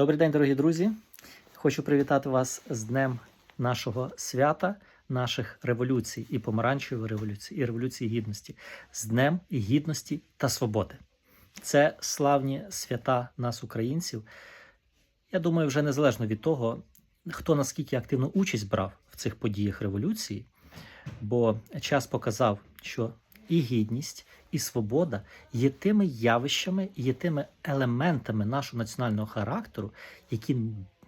Добрий день, дорогі друзі. Хочу привітати вас з Днем нашого свята, наших революцій, і помаранчевої революції, і революції гідності, з Днем гідності та свободи. Це славні свята нас, українців. Я думаю, вже незалежно від того, хто наскільки активну участь брав в цих подіях революції, бо час показав, що і гідність, і свобода є тими явищами, є тими елементами нашого національного характеру, які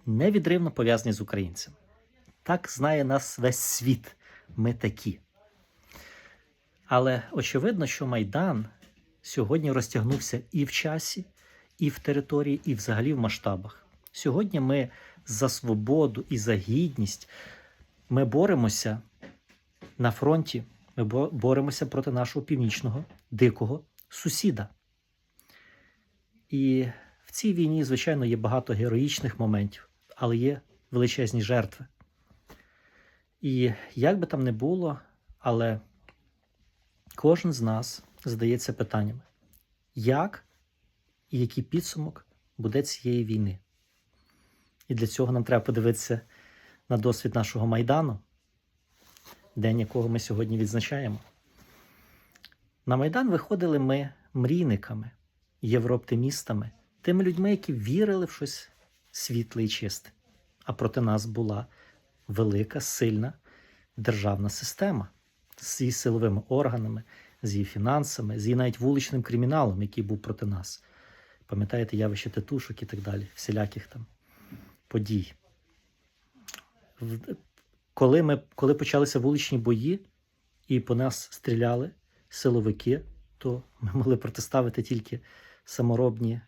невідривно пов'язані з українцями. Так знає нас весь світ. Ми такі. Але очевидно, що Майдан сьогодні розтягнувся і в часі, і в території, і взагалі в масштабах. Сьогодні ми за свободу і за гідність ми боремося на фронті. Ми боремося проти нашого північного дикого сусіда. І в цій війні, звичайно, є багато героїчних моментів, але є величезні жертви. І як би там не було, але кожен з нас задається питаннями, як і який підсумок буде цієї війни. І для цього нам треба подивитися на досвід нашого Майдану, день якого ми сьогодні відзначаємо. На Майдан виходили ми мрійниками, єврооптимістами, тими людьми, які вірили в щось світле і чисте. А проти нас була велика, сильна державна система з її силовими органами, з її фінансами, з її навіть вуличним криміналом, який був проти нас. Пам'ятаєте явище тетушок і так далі, всіляких там подій. Коли, ми, коли почалися вуличні бої і по нас стріляли силовики, то ми могли протиставити тільки саморобні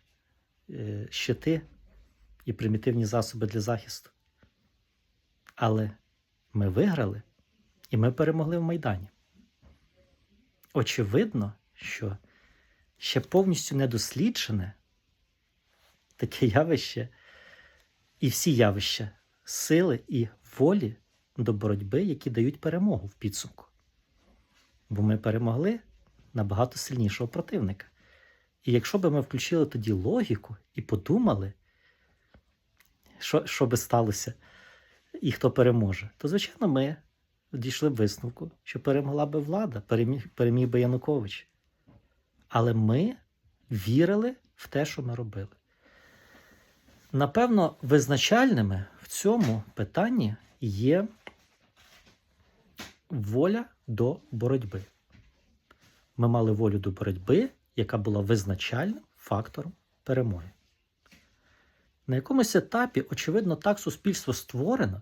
е, щити і примітивні засоби для захисту. Але ми виграли і ми перемогли в Майдані. Очевидно, що ще повністю недосліджене таке явище і всі явища сили і волі до боротьби, які дають перемогу в підсумку. Бо ми перемогли набагато сильнішого противника. І якщо б ми включили тоді логіку і подумали, що, що би сталося і хто переможе, то, звичайно, ми дійшли б висновку, що перемогла би влада, переміг, переміг би Янукович. Але ми вірили в те, що ми робили. Напевно, визначальними в цьому питанні є воля до боротьби. Ми мали волю до боротьби, яка була визначальним фактором перемоги. На якомусь етапі, очевидно, так суспільство створено,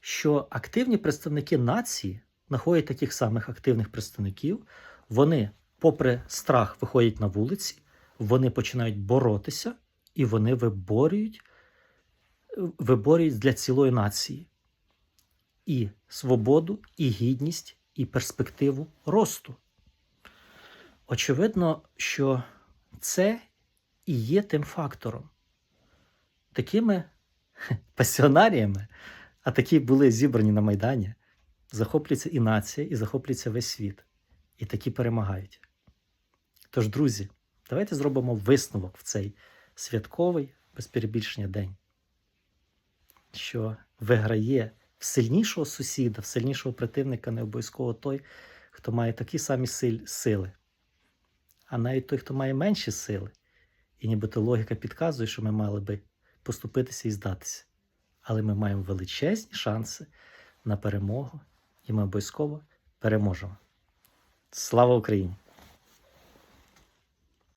що активні представники нації знаходять таких самих активних представників, вони, попри страх, виходять на вулиці, вони починають боротися і вони виборюють, виборюють для цілої нації і свободу, і гідність, і перспективу росту. Очевидно, що це і є тим фактором. Такими пасіонаріями, а такі були зібрані на Майдані, захоплюється і нація, і захоплюється весь світ. І такі перемагають. Тож, друзі, давайте зробимо висновок в цей святковий, без перебільшення день, що виграє в сильнішого сусіда, в сильнішого противника не обов'язково той, хто має такі самі сили, а навіть той, хто має менші сили. І нібито логіка підказує, що ми мали би поступитися і здатися. Але ми маємо величезні шанси на перемогу, і ми обов'язково переможемо. Слава Україні!